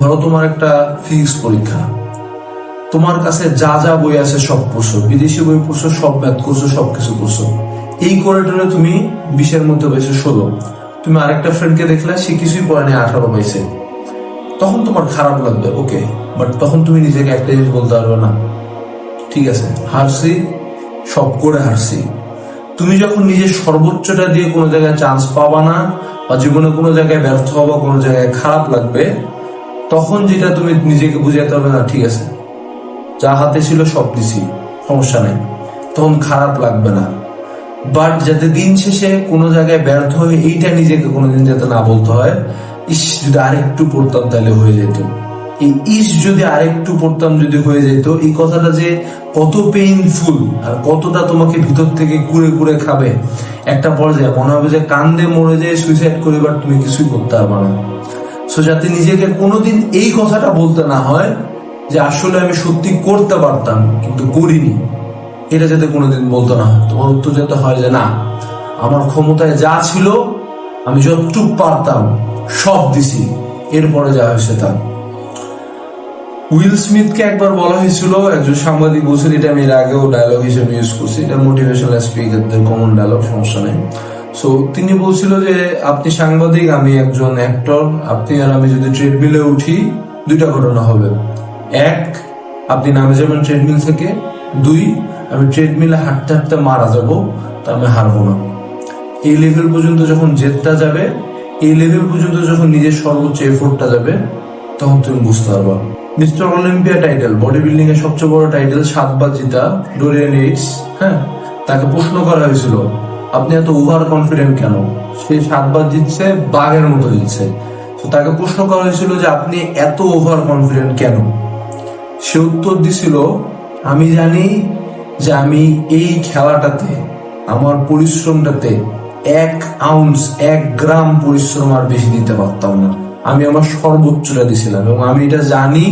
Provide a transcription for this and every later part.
ধরো তোমার একটা ফিজিক্স পরীক্ষা। তোমার কাছে যা যা বই আছে সব পড়ছো। বিদেশি বই পড়ছো, সব ম্যাথ করছ সব কিছু করছ। এই করিডোরে তুমি বিশের মধ্যে পেয়েছ ষোলো তুমি আরেকটা ফ্রেন্ডকে দেখলে, সে কিছুই পড়ে নেই, আঠারো পাইছে। তখন তোমার খারাপ লাগবে ওকে বাট তখন তুমি নিজেকে একটা জিনিস বলতে পারবে না। ঠিক আছে, হারছি, সব করে হারছি। তুমি যখন নিজের সর্বোচ্চটা দিয়ে কোনো জায়গায় চান্স পাবা না, বা জীবনে কোনো জায়গায় ব্যর্থ হবা, কোনো জায়গায় খারাপ লাগবে তখন যেটা তুমি নিজেকে বুঝাতে হবে, না, ঠিক আছে। যা হাতে ছিল সব দিছি, সমস্যা নেই। তখন খারাপ লাগবে না। বাট যাতে দিন শেষে কোনো জায়গায় ব্যর্থ হয়ে এইটা নিজেকে কোনোদিন যাতে না বলতে হয়, ইস, যদি আরেকটু পড়তাম তাহলে হয়ে যেত। এই ইস যদি আরেকটু পড়তাম যদি হয়ে যেত, এই কথাটা যে কত পেইনফুল আর কতটা তোমাকে ভিতর থেকে কুড়ে কুড়ে খাবে, একটা পর্যায়ে মনে হবে যে কান্দে মরে যেয়ে সুইসাইড করে বাট তুমি কিছুই করতে পারবে না। সো যাতে নিজেকে কোনোদিন এই কথাটা বলতে না হয় যে আসলে আমি সত্যি করতে পারতাম, কিন্তু করিনি। এটা যাতে কোনোদিন বলতো না তোমার উত্তর যাতে হয় যে না, আমার ক্ষমতায় যা ছিল, আমি যতটুক পারতাম, সব দিছি। এরপরে যা হয়েছে তা। উইল স্মিথকে একবার বলা হয়েছিল, একজন সাংবাদিক বলছেন, এটা আমি এর আগেও ডায়লগ হিসেবে ইউজ করছি। এটা মোটিভেশনাল স্পিকারদের কমন ডায়লগ সমস্যা নেই। সো তিনি বলছিল যে, আপনি সাংবাদিক, আমি একজন অ্যাক্টর আপনি আর আমি যদি ট্রেডমিলে উঠি, দুইটা ঘটনা হবে। এক, আপনি নামে যাবেন ট্রেডমিল থেকে। দুই, আমি ট্রেডমিলে হাঁটতে হাঁটতে মারা যাব, তা আমি হারবো না। এই লেভেল পর্যন্ত যখন জেদটা যাবে, এই লেভেল পর্যন্ত যখন নিজের সর্বোচ্চ এফোর্টটা যাবে, তখন তুমি বুঝতে পারবা। Mister Olympia title body building এর সবচেয়ে বড় টাইটেল সাতবার জিতা ডোরিয়ান এইটস হ্যাঁ? তাকে প্রশ্ন করা হয়েছিল আপনি এত ওভার কনফিডেন্ট কেন? সে সাতবার জিতছে, বাঘের মতো জিতছে। তো তাকে প্রশ্ন করা হয়েছিল যে আপনি এত ওভার কনফিডেন্ট কেন? সে উত্তর দিছিল, আমি জানি যে আমি এই খেলাটাতে, আমার পরিশ্রমটাতে এক আউন্স এক গ্রাম পরিশ্রম আর বেশি দিতে পারতাম না। আমি আমার সর্বোচ্চটা দিছিলাম এবং আমি এটা জানি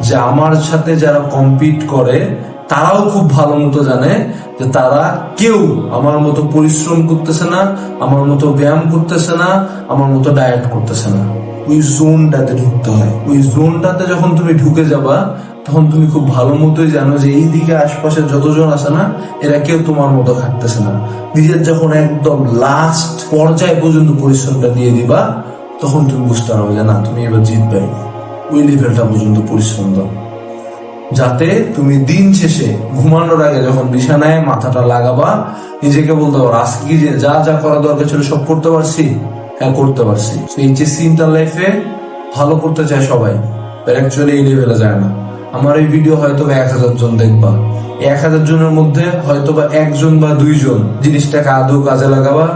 যে আমার সাথে যারা কম্পিট করে তারাও খুব ভালো মতো জানে যে তারা কেউ আমার মতো পরিশ্রম করতেছে না, আমার মতো ব্যায়াম করতেছে না, আমার মতো ডায়েট করতেছে না। ওই জোনটাতে ঢুকতে হয়। ওই জোনটাতে যখন তুমি ঢুকে যাবা, তখন তুমি খুব ভালো মতোই জানো যে এই দিকে আশপাশে যতজন আছে না, এরা কেউ তোমার মতো খাটতেছে না। নিজের যখন একদম লাস্ট পর্যায় পর্যন্ত পরিশ্রমটা দিয়ে দিবা, তখন তুমি বুঝতে পারবে যে না, তুমি এবার জিতবে। ওই লেভেলটা পর্যন্ত পরিশ্রম দাও। যাতে তুমি দিন শেষে ঘুমানোর আগে যখন বিছানায় মাথাটা লাগাবা, নিজেকে বলতে পারো, আজকে যে যা যা করা দরকার ছিল সব করতে পারছি। হ্যাঁ করতে পারছি। এই যে সিনটার লাইফে ভালো করতে চায় সবাই অ্যাকচুয়ালি এই লেভেলে যায় না। আমার এই ভিডিও হয়তো এক হাজার জন দেখবা। এক হাজার জনের মধ্যে হয়তো বা একজন বা দুইজন জিনিসটাকে আদৌ কাজে লাগাবা